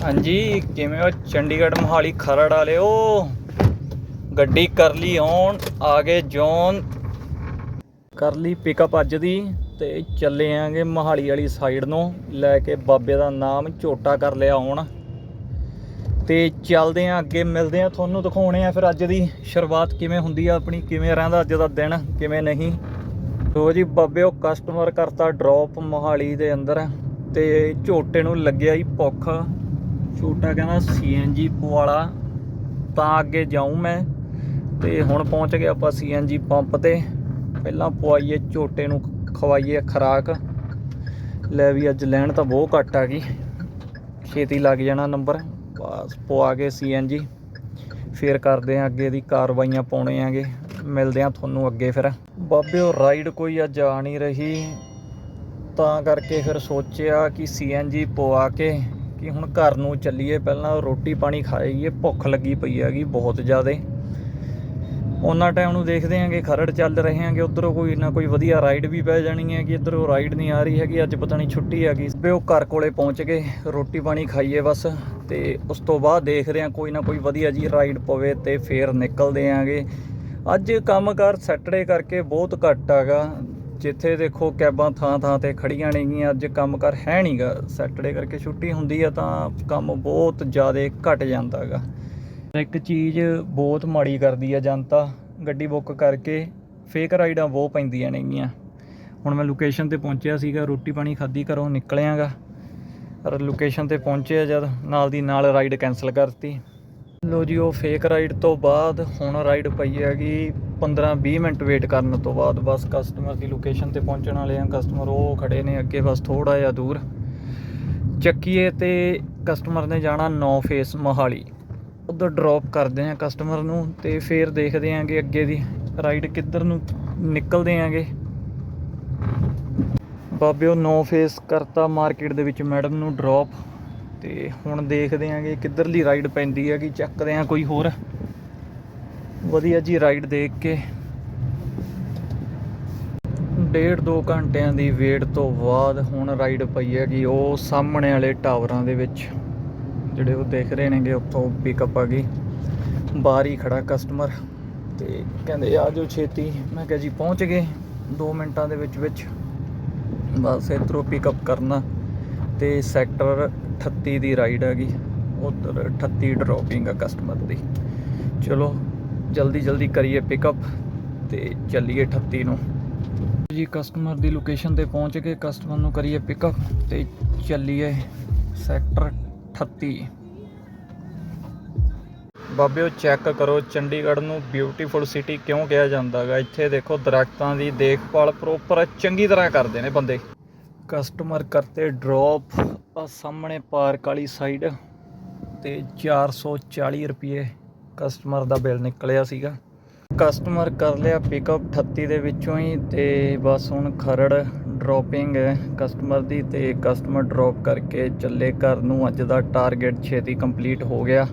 ਹਾਂਜੀ, ਕਿਵੇਂ ਹੋ? ਚੰਡੀਗੜ੍ਹ ਮੋਹਾਲੀ ਖਰੜ ਵਾਲਿਓ ਗੱਡੀ ਕਰ ਲਈ ਔਨ ਆ ਗਏ ਜੌਨ। ਕਰ ਲਈ ਪਿਕਅਪ ਅੱਜ ਦੀ ਤੇ ਚੱਲੇ ਆਂਗੇ ਮੋਹਾਲੀ ਵਾਲੀ ਸਾਈਡ ਨੂੰ। ਲੈ ਕੇ ਬਾਬੇ ਦਾ ਨਾਮ ਝੋਟਾ ਕਰ ਲਿਆ ਹੁਣ। ਤੇ ਚੱਲਦੇ ਆਂ ਅੱਗੇ, ਮਿਲਦੇ ਆਂ ਤੁਹਾਨੂੰ ਦਿਖਾਉਣੇ ਆ ਫਿਰ ਅੱਜ ਦੀ ਸ਼ੁਰੂਆਤ ਕਿਵੇਂ ਹੁੰਦੀ ਆ ਆਪਣੀ, ਕਿਵੇਂ ਰਹਿੰਦਾ ਅੱਜ ਦਾ ਦਿਨ, ਕਿਵੇਂ ਨਹੀਂ। ਲੋ ਜੀ ਬਾਬੇ, ਉਹ ਕਸਟਮਰ ਕਰਤਾ ਡ੍ਰੌਪ ਮੋਹਾਲੀ ਦੇ ਅੰਦਰ ਤੇ ਝੋਟੇ ਨੂੰ ਲੱਗਿਆ ਹੀ ਭੁੱਖ। ਛੋਟਾ ਕਹਿੰਦਾ ਸੀਐਨਜੀ ਪਵਾਲਾ ਤਾਂ ਅੱਗੇ ਜਾਊਂ ਮੈਂ। ਤੇ ਹੁਣ ਪਹੁੰਚ ਗਏ ਆਪਾਂ ਸੀਐਨਜੀ ਪੰਪ ਤੇ। ਪਹਿਲਾਂ ਪਵਾਈਏ ਝੋਟੇ ਨੂੰ, ਖਵਾਈਏ ਖਰਾਕ। ਲੈ ਵੀ ਅੱਜ ਲੈਣ ਤਾਂ ਬਹੁਤ ਘੱਟ ਆ ਗਈ। ਛੇਤੀ ਲੱਗ ਜਾਣਾ ਨੰਬਰ। ਬਸ ਪਵਾ ਕੇ ਸੀਐਨਜੀ ਫਿਰ ਕਰਦੇ ਆਂ ਅੱਗੇ ਦੀ ਕਾਰਵਾਈਆਂ, ਪਾਉਣੇ ਆਂਗੇ। ਮਿਲਦੇ ਆਂ ਤੁਹਾਨੂੰ ਅੱਗੇ ਫਿਰ। ਬਾਬਿਓ ਰਾਈਡ ਕੋਈ ਅੱਜ ਆ ਨਹੀਂ ਰਹੀ। ਤਾਂ ਕਰਕੇ ਫਿਰ ਸੋਚਿਆ ਕਿ ਸੀਐਨਜੀ ਪਵਾ ਕੇ ਕਿ ਹੁਣ ਘਰ ਨੂੰ ਚੱਲੀਏ, ਪਹਿਲਾਂ ਰੋਟੀ ਪਾਣੀ ਖਾਈਏ, ਭੁੱਖ ਲੱਗੀ ਪਈ ਹੈਗੀ ਬਹੁਤ ਜ਼ਿਆਦੇ। ਉਹਨਾਂ ਟਾਈਮ ਨੂੰ ਦੇਖਦੇ ਆਂਗੇ ਖਰੜ ਚੱਲ ਰਹੇ ਆਂਗੇ ਉਧਰੋਂ ਕੋਈ ਨਾ ਕੋਈ ਵਧੀਆ ਰਾਈਡ ਵੀ ਪੈ ਜਾਣੀ ਹੈ ਕਿ ਇਧਰੋਂ ਰਾਈਡ ਨਹੀਂ ਆ ਰਹੀ ਹੈਗੀ, ਅੱਜ ਪਤਾ ਨਹੀਂ ਛੁੱਟੀ ਹੈਗੀ। ਵੀ ਉਹ ਘਰ ਕੋਲੇ ਪਹੁੰਚ ਗਏ, ਰੋਟੀ ਪਾਣੀ ਖਾਈਏ ਬਸ ਤੇ ਉਸ ਤੋਂ ਬਾਅਦ ਦੇਖਦੇ ਆਂ ਕੋਈ ਨਾ ਕੋਈ ਵਧੀਆ ਜੀ ਰਾਈਡ ਪਵੇ ਤੇ ਫੇਰ ਨਿਕਲਦੇ ਆਂਗੇ ਅੱਜ ਕੰਮਕਾਰ ਸੈਟਰਡੇ ਕਰਕੇ ਬਹੁਤ ਘੱਟ ਹੈਗਾ ਜਿੱਥੇ ਦੇਖੋ ਕੈਬਾਂ ਥਾਂ ਥਾਂ ਤੇ ਖੜੀਆਂ ਨੇਗੀਆਂ, ਅੱਜ ਕੰਮ ਕੰਮਕਾਰ ਹੈ ਨਹੀਂਗਾ ਸੈਟਰਡੇ ਕਰਕੇ ਛੁੱਟੀ ਹੁੰਦੀ ਆ ਤਾਂ ਕੰਮ ਬਹੁਤ ਜ਼ਿਆਦਾ ਘਟ ਜਾਂਦਾ ਹੈਗਾ ਇੱਕ ਚੀਜ਼ ਬਹੁਤ ਮਾੜੀ ਕਰਦੀ ਆ ਜਨਤਾ, ਗੱਡੀ ਬੁੱਕ ਕਰਕੇ ਫੇਕ ਰਾਈਡਾਂ ਬਹੁਤ ਪੈਂਦੀਆਂ ਨੇਗੀਆਂ। ਹੁਣ ਮੈਂ ਲੋਕੇਸ਼ਨ ਤੇ ਪਹੁੰਚਿਆ ਸੀਗਾ, ਰੋਟੀ ਪਾਣੀ ਖਾਧੀ ਘਰੋਂ ਨਿਕਲਿਆਗਾ। ਪਰ ਲੋਕੇਸ਼ਨ ਤੇ ਪਹੁੰਚਿਆ ਜਦ, ਨਾਲ ਦੀ ਨਾਲ ਰਾਈਡ ਕੈਨਸਲ ਕਰਤੀ। ਲੋ ਜੀ, ਉਹ ਫੇਕ ਰਾਈਡ ਤੋਂ ਬਾਅਦ ਹੁਣ ਰਾਈਡ ਪਈ ਹੈਗੀ 15-20 ਮਿੰਟ ਵੇਟ ਕਰਨ ਤੋਂ ਬਾਅਦ। ਬਸ ਕਸਟਮਰ ਦੀ ਲੋਕੇਸ਼ਨ ਤੇ ਪਹੁੰਚਣ ਵਾਲੇ ਆ। ਕਸਟਮਰ ਉਹ ਖੜੇ ਨੇ ਅੱਗੇ, ਬਸ ਥੋੜਾ ਜਿਹਾ ਦੂਰ। ਚੱਕੀਏ ਤੇ ਕਸਟਮਰ ਨੇ ਜਾਣਾ ਨੌ ਫੇਸ ਮੋਹਾਲੀ। ਉਧਰ ਡ੍ਰੌਪ ਕਰਦੇ ਆ ਕਸਟਮਰ ਨੂੰ ਤੇ ਫੇਰ ਦੇਖਦੇ ਆਂਗੇ ਅੱਗੇ ਦੀ ਰਾਈਡ ਕਿੱਧਰ ਨੂੰ ਨਿਕਲਦੇ ਆਂਗੇ। ਬਾਬਿਓ, ਨੌ ਫੇਸ ਕਰਤਾ ਮਾਰਕੀਟ ਦੇ ਵਿੱਚ ਮੈਡਮ ਨੂੰ ਡ੍ਰੌਪ ਤੇ ਹੁਣ ਦੇਖਦੇ ਆਂਗੇ ਕਿੱਧਰਲੀ ਰਾਈਡ ਪੈਂਦੀ ਹੈ ਕਿ ਚੱਕਦੇ ਆਂ ਕੋਈ ਹੋਰ। ਵਧੀਆ ਜੀ ਰਾਈਡ ਦੇਖ ਕੇ। ਡੇਢ ਦੋ ਘੰਟਿਆਂ ਦੀ ਵੇਟ ਤੋਂ ਬਾਅਦ ਹੁਣ ਰਾਈਡ ਪਈ ਹੈ ਕਿ ਉਹ ਸਾਹਮਣੇ ਵਾਲੇ ਟਾਵਰਾਂ ਦੇ ਵਿੱਚ। ਜਿਹੜੇ ਉਹ ਦੇਖ ਰਹੇ ਨੇਗੇ, ਉੱਥੋਂ ਪਿਕਅਪ ਆ ਗਈ। ਬਾਹਰ ਹੀ ਖੜਾ ਕਸਟਮਰ ਤੇ ਕਹਿੰਦੇ ਆ ਜਾਓ ਛੇਤੀ। ਮੈਂ ਕਿਹਾ ਜੀ ਪਹੁੰਚ ਗਏ 2 ਮਿੰਟਾਂ ਦੇ ਵਿੱਚ ਵਿੱਚ। ਬਸ ਇੱਧਰੋਂ ਪਿਕਅਪ ਕਰਨਾ। ਤੇ ਸੈਕਟਰ 38 ਦੀ ਰਾਈਡ ਹੈਗੀ। ਉਧਰ 38 ਡ੍ਰੌਪਿੰਗ ਆ ਕਸਟਮਰ ਦੀ। ਚਲੋ, ਜਲਦੀ ਜਲਦੀ ਕਰੀਏ ਪਿਕਅਪ ਤੇ ਚੱਲੀਏ 38 ਨੂੰ। ਜੀ ਕਸਟਮਰ ਦੀ ਲੋਕੇਸ਼ਨ ਤੇ ਪਹੁੰਚ ਕੇ ਕਸਟਮਰ ਨੂੰ ਕਰੀਏ ਪਿਕਅਪ ਤੇ ਚੱਲੀਏ ਸੈਕਟਰ 38 ਬਾਬਿਓ ਚੈੱਕ ਕਰੋ ਚੰਡੀਗੜ੍ਹ ਨੂੰ ਬਿਊਟੀਫੁਲ ਸਿਟੀ ਕਿਉਂ ਕਿਹਾ ਜਾਂਦਾ ਹੈਗਾ? ਇੱਥੇ ਦੇਖੋ ਦਰਖਤਾਂ ਦੀ ਦੇਖਭਾਲ ਪ੍ਰੋਪਰ ਚੰਗੀ ਤਰ੍ਹਾਂ ਕਰਦੇ ਨੇ ਬੰਦੇ। ਕਸਟਮਰ ਕਰਤੇ ਡ੍ਰੌਪ ਆ ਸਾਹਮਣੇ ਪਾਰਕ ਵਾਲੀ ਸਾਈਡ ਤੇ 440 ਰੁਪਏ ਕਸਟਮਰ ਦਾ ਬਿੱਲ ਨਿਕਲਿਆ ਸੀਗਾ। ਕਸਟਮਰ ਕਰ ਲਿਆ ਪਿਕਅਪ 38 ਦੇ ਵਿੱਚੋਂ ਹੀ ਤੇ ਬਸ ਹੁਣ ਖਰੜ ਡ੍ਰੌਪਿੰਗ ਹੈ ਕਸਟਮਰ ਦੀ ਤੇ ਕਸਟਮਰ ਡ੍ਰੌਪ ਕਰਕੇ ਚੱਲੇ ਘਰ ਨੂੰ। ਅੱਜ ਦਾ ਟਾਰਗੇਟ ਛੇਤੀ ਕੰਪਲੀਟ ਹੋ ਗਿਆ।